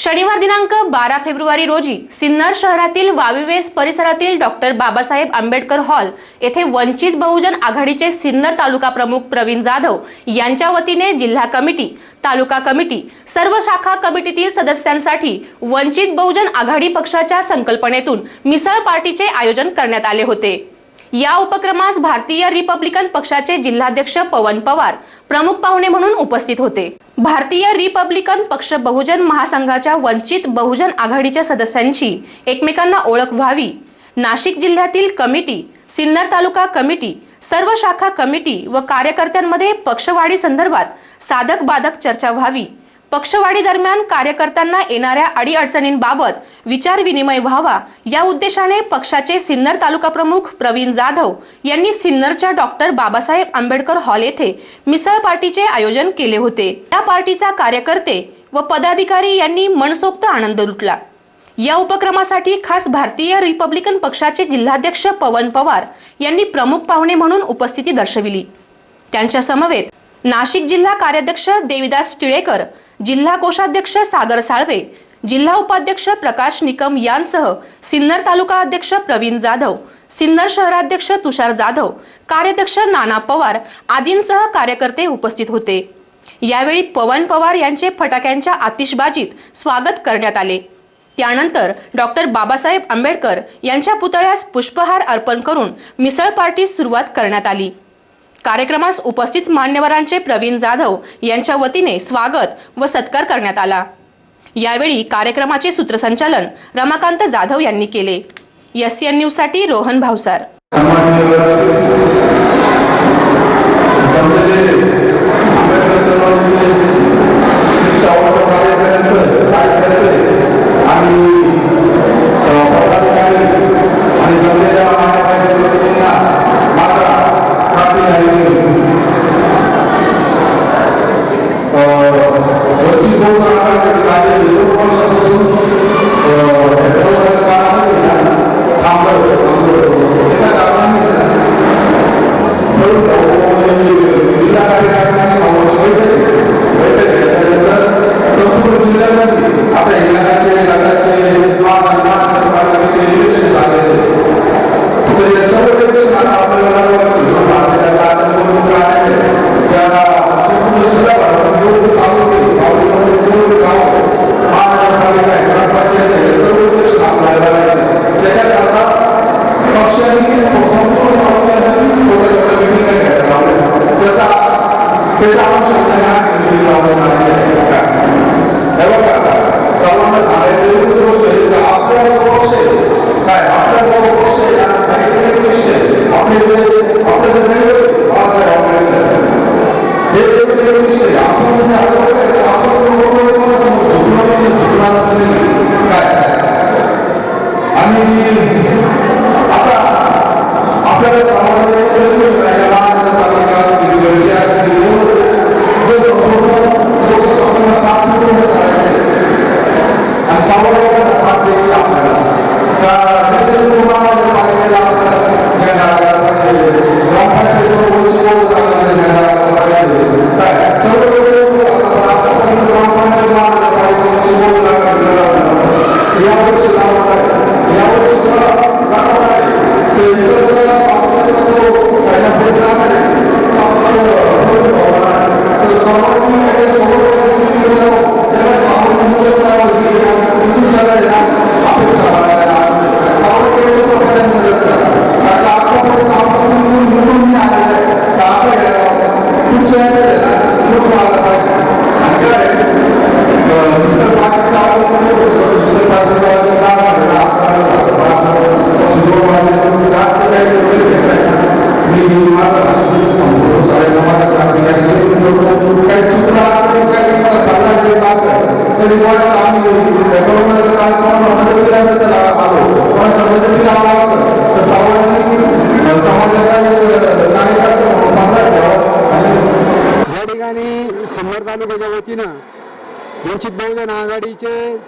शनिवार दिनांक बारा फेब्रुवारी रोजी सिन्नर शहरातील वाविवेस परिसरातील डॉक्टर बाबासाहेब आंबेडकर हॉल येथे वंचित बहुजन आघाडीचे सिन्नर तालुका प्रमुख प्रवीण जाधव यांच्या वतीने जिल्हा कमिटी तालुका कमिटी सर्व शाखा कमिटीतील सदस्यांसाठी वंचित बहुजन आघाडी पक्षाच्या संकल्पनेतून मिसळ पार्टीचे आयोजन करण्यात आले होते. या उपक्रमास भारतीय रिपब्लिकन पक्षाचे जिल्हाध्यक्ष पवन पवार प्रमुख पाहुणे म्हणून उपस्थित होते. भारतीय रिपब्लिकन पक्ष बहुजन महासंघाच्या वंचित बहुजन आघाडीच्या सदस्यांची एकमेकांना ओळख व्हावी. नाशिक जिल्ह्यातील कमिटी सिन्नर तालुका कमिटी सर्व शाखा कमिटी व कार्यकर्त्यांमध्ये पक्षवाढी संदर्भात साधक बाधक चर्चा व्हावी. पक्षवाढी दरम्यान कार्यकर्त्यांना येणाऱ्या अडीअडचणींबाबत विचार विनिमय व्हावा या उद्देशाने पक्षाचे सिन्नर तालुका प्रमुख प्रवीण जाधव यांनी सिन्नरच्या डॉक्टर बाबासाहेब आंबेडकर हॉल येथे मिसळ पार्टीचे आयोजन केले होते. या पार्टीचा कार्यकर्ते व पदाधिकारी यांनी मनसोक्त आनंद लुटला. या उपक्रमासाठी खास भारतीय रिपब्लिकन पक्षाचे जिल्हाध्यक्ष पवन पवार यांनी प्रमुख पाहुणे म्हणून उपस्थिती दर्शविली. त्यांच्या समवेत नाशिक जिल्हा कार्याध्यक्ष देविदास टिळेकर जिल्हा कोषाध्यक्ष सागर साळवे जिल्हा उपाध्यक्ष प्रकाश निकम यांसह सिन्नर तालुका अध्यक्ष प्रवीण जाधव सिन्नर शहराध्यक्ष तुषार जाधव कार्याध्यक्ष नाना पवार आदींसह कार्यकर्ते उपस्थित होते. यावेळी पवन पवार यांचे फटाक्यांच्या आतिषबाजीत स्वागत करण्यात आले. त्यानंतर डॉक्टर बाबासाहेब आंबेडकर यांच्या पुतळ्यास पुष्पहार अर्पण करून मिसळ पार्टी सुरुवात करण्यात आली. कार्यक्रमास उपस्थित मान्यवरांचे प्रवीण जाधव यांच्या वतीने स्वागत व सत्कार करण्यात आला. यावेळी कार्यक्रमाचे सूत्रसंचालन रमाकांत जाधव यांनी केले. एस एन न्यूजसाठी रोहन भावसार.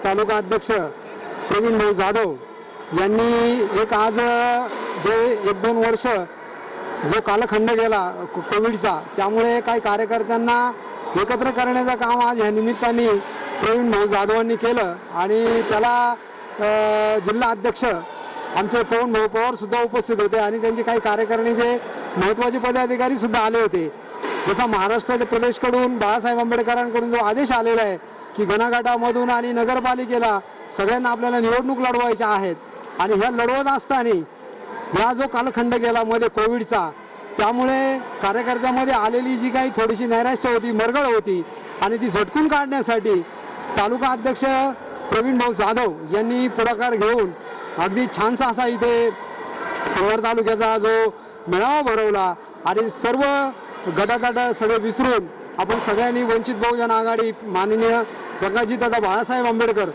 तालुका अध्यक्ष प्रवीण भाऊ जाधव यांनी एक आज जे एक दोन वर्ष जो कालखंड गेला कोविडचा त्यामुळे काही कार्यकर्त्यांना एकत्र करण्याचं काम आज ह्या निमित्ताने प्रवीण भाऊ जाधवांनी केलं आणि त्याला जिल्हा अध्यक्ष आमचे पवन भाऊ उपस्थित होते आणि त्यांचे काही कार्यकारिणीचे महत्त्वाचे पदाधिकारीसुद्धा आले होते. जसा महाराष्ट्राच्या प्रदेशकडून बाळासाहेब आंबेडकरांकडून जो आदेश आलेला आहे की गणागटामधून आणि नगरपालिकेला सगळ्यांना आपल्याला निवडणूक लढवायच्या आहेत. आणि ह्या लढवत असताना ह्या जो कालखंड गेला मध्ये कोविडचा त्यामुळे कार्यकर्त्यामध्ये आलेली जी काही थोडीशी नैराश्य होती मरगळ होती आणि ती झटकून काढण्यासाठी तालुका अध्यक्ष प्रवीण भाऊ जाधव यांनी पुढाकार घेऊन अगदी छानसा असा इथे सवर तालुक्याचा जो मेळावा भरवला आणि सर्व गटातट सगळे विसरून आपण सगळ्यांनी वंचित बहुजन आघाडी माननीय प्रकाशजीदादा बाळासाहेब आंबेडकर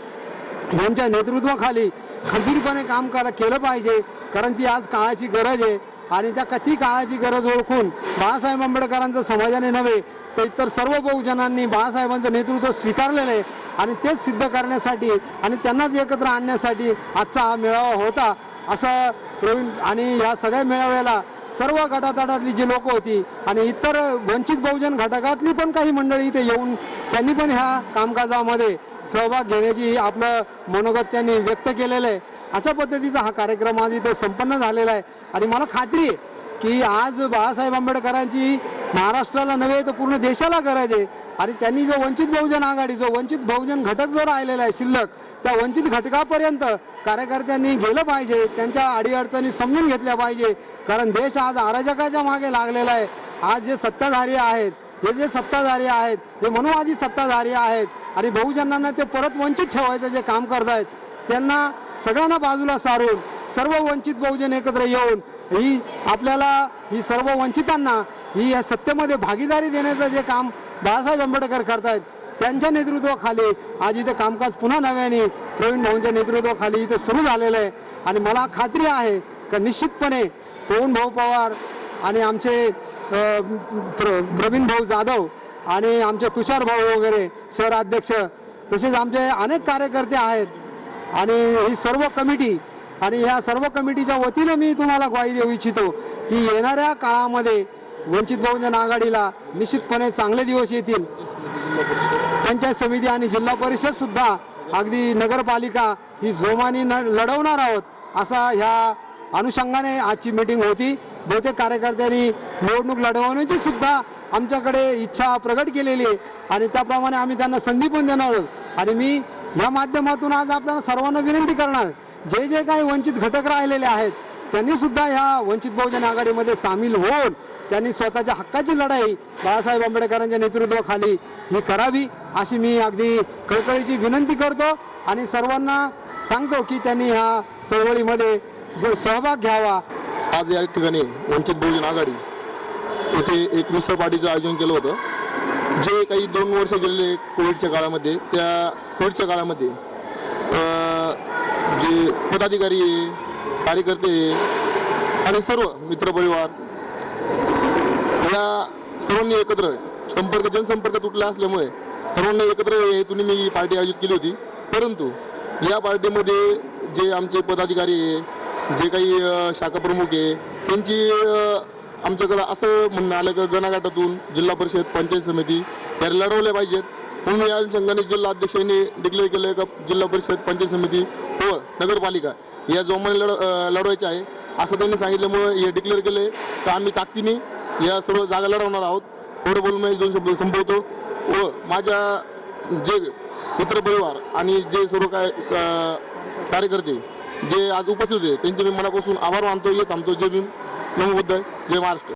यांच्या नेतृत्वाखाली खंबीरपणे काम करा केलं पाहिजे. कारण ती आज काळाची गरज आहे आणि त्या कथी काळाची गरज ओळखून बाळासाहेब आंबेडकरांचं समाजाने नव्हे तर इतर सर्व बहुजनांनी बाळासाहेबांचं नेतृत्व स्वीकारलेलं आहे आणि तेच सिद्ध करण्यासाठी आणि त्यांनाच एकत्र आणण्यासाठी आजचा हा मेळावा होता. असं प्रवीण आणि या सगळ्या मेळाव्याला सर्व गटातटातली जी लोक होती आणि इतर वंचित बहुजन घटकातली पण काही मंडळी इथे येऊन त्यांनी पण ह्या कामकाजामध्ये सहभाग घेण्याची आपलं मनोगत त्यांनी व्यक्त केलेलं आहे. अशा पद्धतीचा हा कार्यक्रम आज इथे संपन्न झालेला आहे. आणि मला खात्री आहे की आज बाळासाहेब आंबेडकरांची महाराष्ट्राला नव्हे तर पूर्ण देशाला करायचे आणि त्यांनी जो वंचित बहुजन आघाडी जो वंचित बहुजन घटक जो राहिलेला आहे शिल्लक त्या वंचित घटकापर्यंत कार्यकर्त्यांनी गेलं पाहिजे त्यांच्या अडीअडचणी समजून घेतल्या पाहिजे. कारण देश आज अराजकाच्या मागे लागलेला आहे. आज जे सत्ताधारी आहेत हे जे सत्ताधारी आहेत जे मनोवादी सत्ताधारी आहेत आणि बहुजनांना ते परत वंचित ठेवायचं जे काम करत आहेत त्यांना सगळ्यांना बाजूला सारून सर्व वंचित बहुजन एकत्र येऊन ही आपल्याला ही सर्व वंचितांना ही या सत्तेमध्ये भागीदारी देण्याचं जे काम बाळासाहेब आंबेडकर करतायत त्यांच्या नेतृत्वाखाली आज इथे कामकाज पुन्हा नव्याने प्रवीण भाऊंच्या नेतृत्वाखाली इथे सुरू झालेलं आहे. आणि मला खात्री आहे का निश्चितपणे पवन भाऊ पवार आणि आमचे प्र प्रवीण भाऊ जाधव आणि आमचे तुषार भाऊ वगैरे शहराध्यक्ष तसेच आमचे अनेक कार्यकर्ते आहेत. आणि ही सर्व कमिटी आणि या सर्व कमिटीच्या वतीनं मी तुम्हाला ग्वाही देऊ इच्छितो की येणाऱ्या काळामध्ये वंचित बहुजन आघाडीला निश्चितपणे चांगले दिवस येतील. पंचायत समिती आणि जिल्हा परिषद सुद्धा अगदी नगरपालिका ही जोमानी न लढवणार आहोत असा ह्या अनुषंगाने आजची मीटिंग होती. बहुतेक कार्यकर्त्यांनी निवडणूक लढवण्याची सुद्धा आमच्याकडे इच्छा प्रकट केलेली आहे आणि त्याप्रमाणे आम्ही त्यांना संधी पण देणार आहोत. आणि मी या माध्यमातून आज आपल्याला सर्वांना विनंती करणार जे जे काही वंचित घटक राहिलेले आहेत त्यांनी सुद्धा ह्या वंचित बहुजन आघाडीमध्ये सामील होऊन त्यांनी स्वतःच्या हक्काची लढाई बाळासाहेब आंबेडकरांच्या नेतृत्वाखाली ही करावी अशी मी अगदी कळकळीची विनंती करतो आणि सर्वांना सांगतो की त्यांनी ह्या चळवळीमध्ये सहभाग घ्यावा. आज या ठिकाणी वंचित बहुजन आघाडी येथे एक मिसळ पार्टीचं आयोजन केलं होतं. जे काही दोन वर्ष गेलेले कोविडच्या काळामध्ये त्या कोविडच्या काळामध्ये जे पदाधिकारी आहे, कार्यकर्ते आणि सर्व मित्रपरिवार या सर्वांनी एकत्र संपर्क जनसंपर्क तुटला असल्यामुळे सर्वांनी एकत्र हेतून मी ही पार्टी आयोजित केली होती. परंतु या पार्टीमध्ये जे आमचे पदाधिकारी आहे जे काही शाखाप्रमुख शाखा प्रमुख आहे त्यांची आमच्याकडं असं म्हणणं आलं की गणागाटातून जिल्हा परिषद पंचायत समिती या लढवल्या पाहिजेत. म्हणून या अनुषंगाने जिल्हा अध्यक्षांनी डिक्लेअर केलं का जिल्हा परिषद पंचायत समिती व नगरपालिका या जोमाने लढ लढवायचे आहे. असं त्यांनी सांगितल्यामुळं हे डिक्लेअर केले का आम्ही ताकदीने या सर्व जागा लढवणार आहोत. एवढं बोलून मी दोन शब्द संपवतो. व माझ्या जे मित्रपरिवार आणि जे सर्व काय कार्यकर्ते जे आज उपस्थित होते त्यांचे मी मनापासून आभार मानतो. येत थांबतो. जे मी नमोबद्दल जय महाराष्ट्र